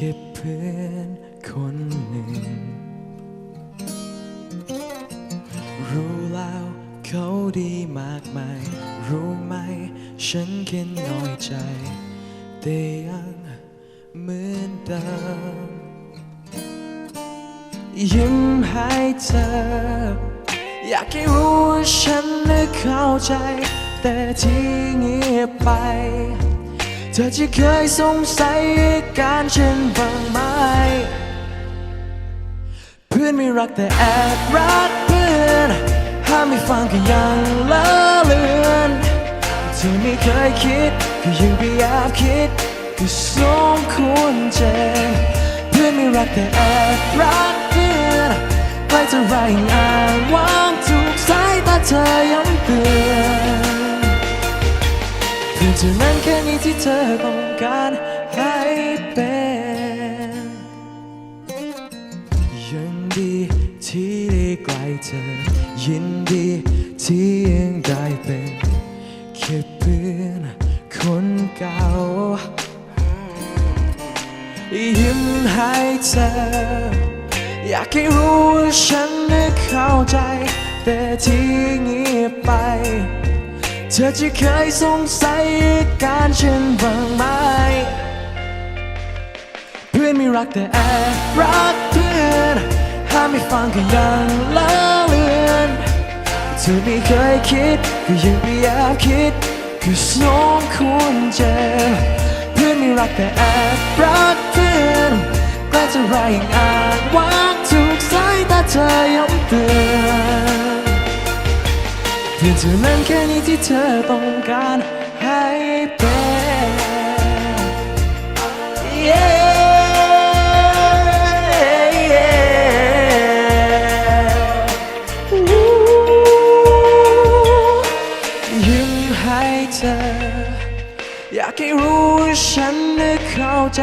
ค่เพื่อนคนหนึ่ง รู้แล้วเขาดีมากมาย รู้ไหม ฉันแค่น้อยใจ แต่ยังเหมือนเดิมยิ้มให้เธอ อยากให้รู้ว่าฉันน่ะเข้าใจ แต่ที่เงียบไป ธอจะเคยสงสัยการฉันบ้างไหม เพื่อนไม่รักแต่แอบรักเพื่อน ห้ามไม่ฟังก็ยังละเลือนที่ไม่เคยคิดก็ยังไปแอบคิดก็สมควรเจ็บเพื่อนไม่รักแต่แอบรักเพื่อนใกล้จะไรยังอ้างว้างถูกสายตาเธอย้ำเตือน ที่เธอต้องการให้เป็น ยังดีที่ได้ใกล้เธอ ยินดีที่ยังได้เป็นแค่เพื่อนคนเก่า ยิ้มให้เธอ อยากให้รู้ว่าฉันน่ะเข้าใจ แต่ที่เงียบไป เธอจะเคยสงสัยอาการฉันบ้างไหม เพื่อนไม่รักแต่แอบรักเพื่อนห้ามไม่ฟังก็ยังละเลือนเธอไม่เคยคิดก็ยังพยายามคิดก็สมควรเจ็บเพื่อนไม่รักแต่แอบรักเพื่อนใกล้จะไรยังอ่านวางถูกสายตาเธอย้ำเตือน เพียงเท่านั้นแค่นี้ที่เธอต้องการให้เป็นยิ้มให้เธอ อยากให้รู้ว่าฉันน่ะเข้าใจ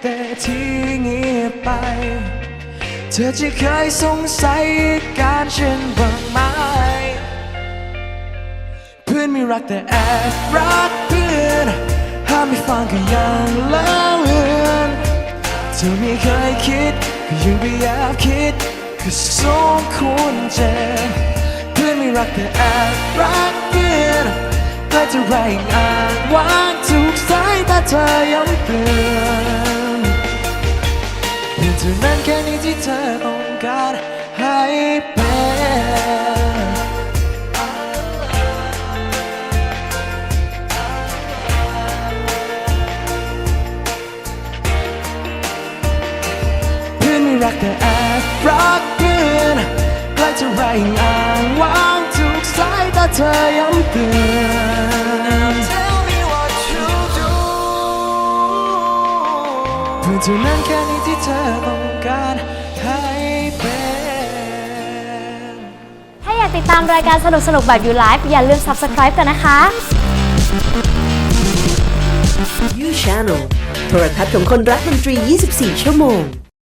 แต่ที่เงียบไป เธอจะเคยสงสัยการฉันบ้างไหม พื่อนไม่รักแต่แอบรักเพื่อนห้ามไม่ฟังก็ยังละเลือนเธอไม่เคยคิดก็ยังพยายามคิดก็สมควรเจ็บเพื่อนไม่รักแต่แอบรักเพื่อนใกล้จะไรยังอ่านวางถูกสายตาเธอย้ำเตือนเพียงเท่านั้นแค่นี้ที่เธอต้องการให้เป็น รักแต่แอบรักเพื่อนใกล้จะไรยังอ่างวางถูกสายตาเธอย้ำเตือนเพื่อนเท่านั้นแค่นี้ที่เธอต้องการให้เป็นถ้าอยากติดตามรายการสนุกๆแบบยูไลฟ์อย่าลืม subscribe กันนะคะ You Channel โทรทัศน์ของคนรักดนตรี 24 ชั่วโมง